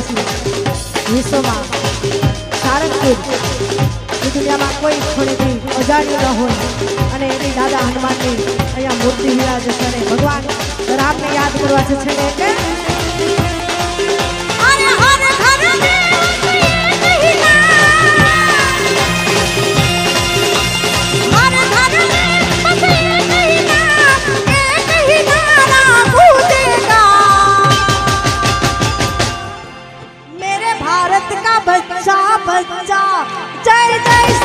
આદિવાસી વિશ્વમાં સારંગપુર એ દુનિયામાં કોઈ ખૂણેથી અજાણ્યું ન હોય. અને એની દાદા હનુમાનની અહીંયા મૂર્તિ વિરાજ છે અને ભગવાન રામને યાદ કરવા છે છેલ્લે 在在。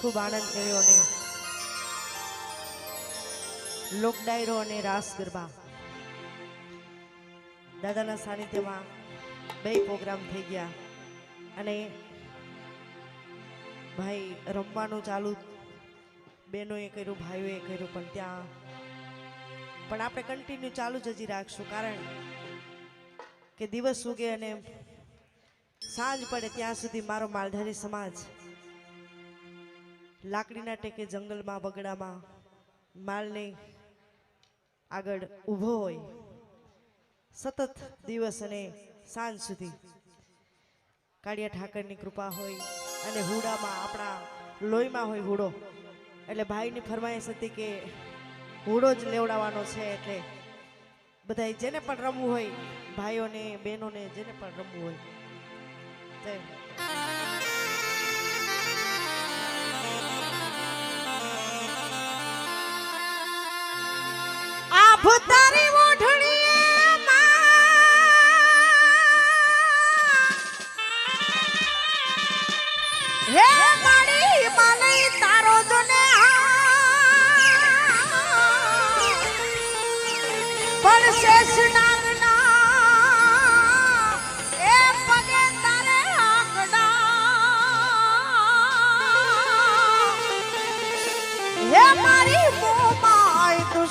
ખૂબ આનંદ કર્યો અને લોક ડાયરો અને રાસ ગરબા. દાદાના સાનિધ્યમાં બે પ્રોગ્રામ થઈ ગયા અને ભાઈ રમવાનું ચાલુ, બહેનોએ કર્યું, ભાઈઓએ કર્યું, પણ ત્યાં, પણ આપણે કન્ટિન્યુ ચાલુ જ હજી રાખશું, કારણ કે દિવસ ઉગે અને સાંજ પડે ત્યાં સુધી મારો માલધારી સમાજ લાકડીના ટેકે જંગલમાં, બગડામાં માલને આગળ ઊભો હોય. સતત દિવસ અને સાંજ સુધી કાળિયા ઠાકરની કૃપા હોય અને હુડામાં આપણા લોહીમાં હોય હુડો. એટલે ભાઈની ફરમાઈશ હતી કે હુડો જ લેવડાવવાનો છે એટલે બધાય જેને પણ રમવું હોય, ભાઈઓને, બહેનોને જેને પણ રમવું હોય. તે put that in.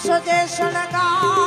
સજે શણગાર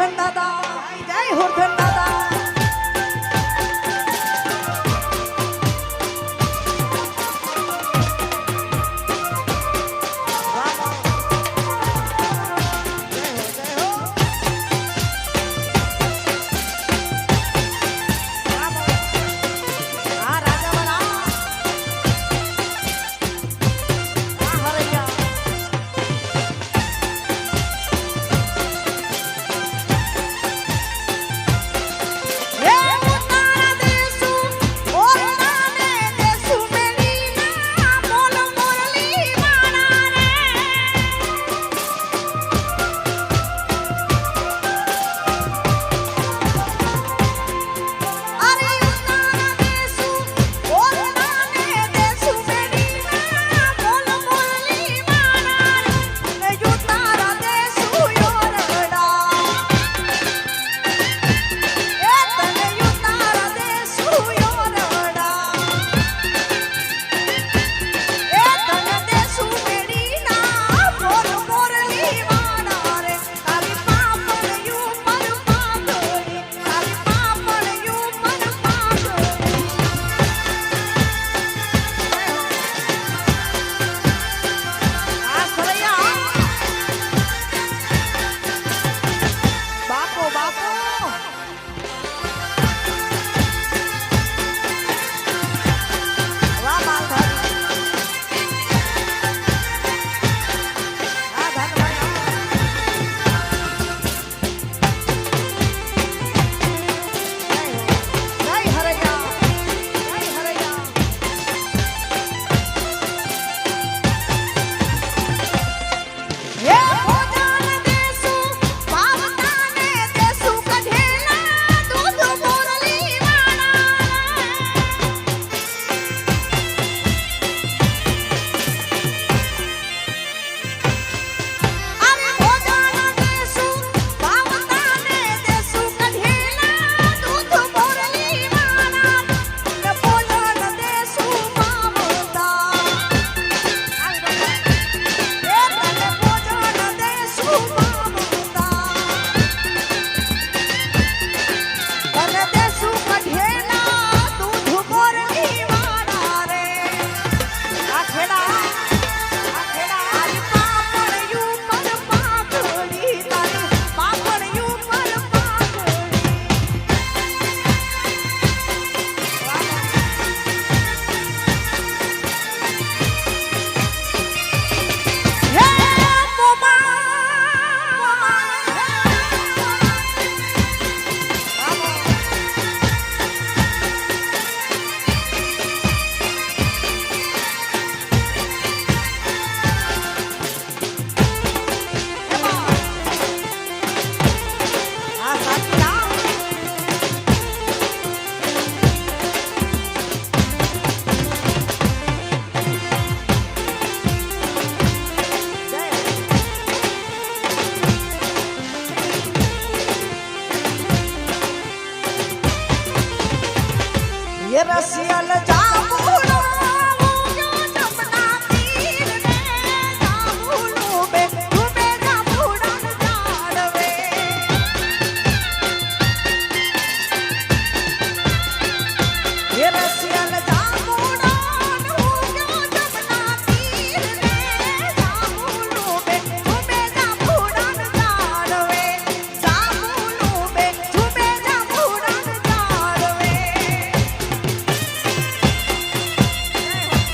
হুর্ধন দাদা জয় হুর্ধন দাদা